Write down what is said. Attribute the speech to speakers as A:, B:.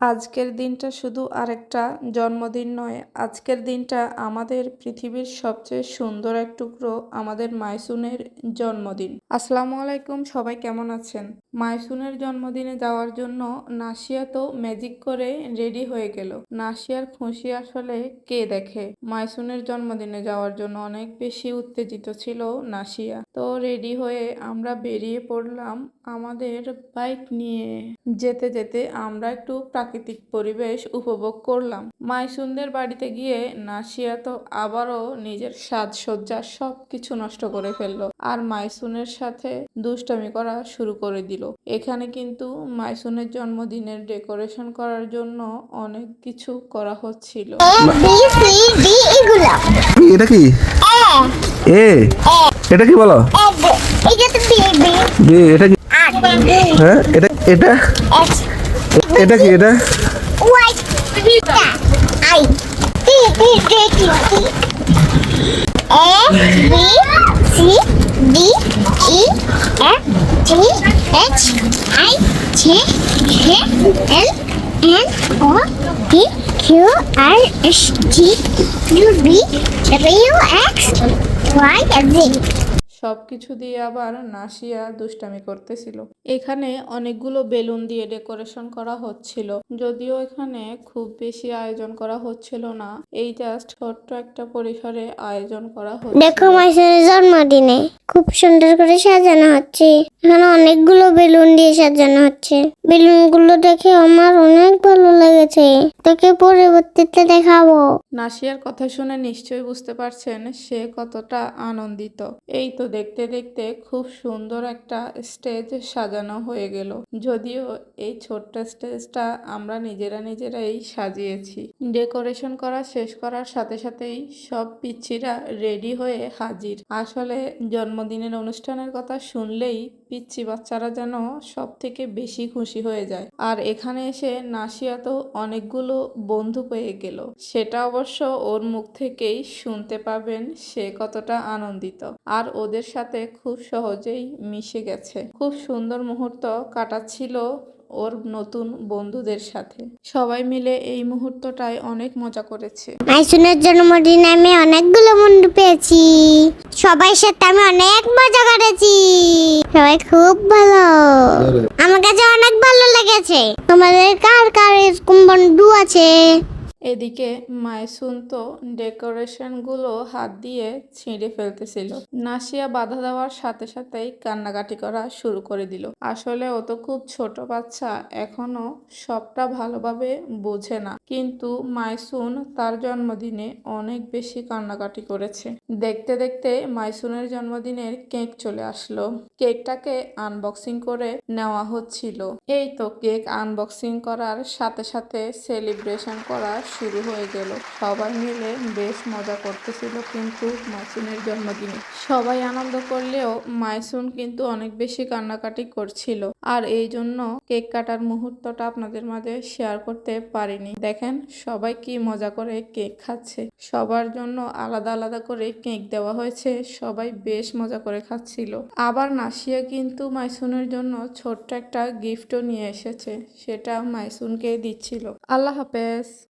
A: আজকের দিনটা শুধু আরেকটা জন্মদিন নয়, আজকের দিনটা আমাদের পৃথিবীর সবচেয়ে সুন্দর এক টুকরো আমাদের মাইসুনের জন্মদিন। আসসালামু আলাইকুম, সবাই কেমন আছেন? মাইসুনের জন্মদিনে যাওয়ার জন্য নাসিয়া তো ম্যাজিক করে রেডি হয়ে গেল। নাসিয়ার খুশি আসলে কে দেখে? মাইসুনের জন্মদিনে যাওয়ার জন্য অনেক বেশি উত্তেজিত ছিল নাসিয়া। তো রেডি হয়ে আমরা বেরিয়ে পড়লাম আমাদের বাইক নিয়ে। যেতে যেতে আমরা একটু প্রাকৃতিক পরিবেশ উপভোগ করলাম। মাইসুনদের বাড়িতে গিয়ে নাসিয়া তো আবারও নিজের সাজসজ্জা সব কিছু নষ্ট করে ফেলল আর মাইসুনের সাথে দুষ্টামি করা শুরু করে দিল। এখানে কিন্তু মাইসুনের জন্মদিনের ডেকোরেশন করার জন্য অনেক কিছু করা হচ্ছিল।
B: কি, এটা কি? এ? এটা কি বলো?
C: এটা তো বেবি
B: বি এটা কি? হ্যাঁ এটা এটা?
C: এক্স
B: এটা কি এটা?
C: ওয়াই এটা I T T T T T A B C D E F G H I J K L N O P Q R S T U V W X Y Z
A: সবকিছু দিয়ে আবার নাসিয়া দুষ্টামি করতেছিল। এখানে অনেকগুলো balloon দিয়ে decoration করা হচ্ছিল। যদিও এখানে খুব বেশি আয়োজন করা হচ্ছিল না এই জাস্ট ছোট্ট একটা পরিসরে আয়োজন করা
C: হচ্ছে
A: দেখো
C: মাইসের জন্মদিনে খুব সুন্দর করে সাজানো হচ্ছে। এখানে অনেকগুলো বেলুন দিয়ে সাজানো হচ্ছে। বেলুনগুলো দেখে আমার অনেক ভালো লেগেছে। তোকে পরবর্তীতে দেখাবো।
A: নাসিয়ার কথা শুনে নিশ্চয়ই বুঝতে পারছেন সে কতটা আনন্দিত। এই তো দেখতে দেখতে খুব সুন্দর একটা স্টেজ সাজানো হয়ে গেল। যদিও এই ছোট্ট স্টেজটা আমরা নিজেরা নিজেরাই সাজিয়েছি। ডেকোরেশন করা, শেষ করার সাথে সাথেই সব পিচ্ছিরা রেডি হয়ে হাজির। আসলে জন্মদিনের অনুষ্ঠানের কথা শুনলেই পিচ্ছি বাচ্চারা যেন সব থেকে বেশি খুশি হয়ে যায়। আর এখানে এসে নাসিয়া তো অনেকগুলো বন্ধু পেয়ে গেল। সেটা অবশ্য ওর মুখ থেকেই শুনতে পাবেন, সে কতটা আনন্দিত। আর ওদের সাথে খুব সহজেই মিশে গেছে। খুব সুন্দর মুহূর্ত কাটাচ্ছিল ওর নতুন বন্ধুদের সাথে। সবাই মিলে এই মুহূর্তটায় অনেক মজা করেছে।
C: মাইসুনের জন্মদিনে আমি অনেকগুলো বন্ধু পেয়েছি। সবাই সাথে আমি অনেক মজা করেছি। সবাই খুব ভালো। আমার কাছে অনেক ভালো লেগেছে। তোমাদের কার কার এরকম বন্ধু আছে?
A: এদিকে মাইসুন তো ডেকোরেশনগুলো হাত দিয়ে ছিঁড়ে ফেলতেছিল। নাসিয়া বাধা দেওয়ার সাথে সাথেই কান্নাকাটি করা শুরু করে দিল। আসলে ও তো খুব ছোট বাচ্চা, এখনও সবটা ভালোভাবে বোঝে না। কিন্তু মাইসুন তার জন্মদিনে অনেক বেশি কান্নাকাটি করেছে। দেখতে দেখতে মাইসুনের জন্মদিনের কেক চলে আসলো। কেকটাকে আনবক্সিং করে নেওয়া হচ্ছিল। এই তো কেক আনবক্সিং করার সাথে সাথে সেলিব্রেশন করা শুরু হয়ে গেল। সবাই মিলে বেশ মজা করতেছিল কিন্তু মাইসুনের জন্মদিনে। সবাই আনন্দ করলেও মাইসুন কিন্তু অনেক বেশি কান্নাকাটি করছিল। আর এই জন্য কেক কাটার মুহূর্তটা আপনাদের মাঝে শেয়ার করতে পারিনি। দেখেন, সবাই কি মজা করে কেক খাচ্ছে। সবার জন্য আলাদা আলাদা করে কেক দেওয়া হয়েছে। সবাই বেশ মজা করে খাচ্ছিল। আবার নাসিয়া কিন্তু মাইসুনের জন্য ছোট্ট একটা গিফটও নিয়ে এসেছে। সেটা মাইসুনকে দিচ্ছিল। আল্লাহ হাফেজ।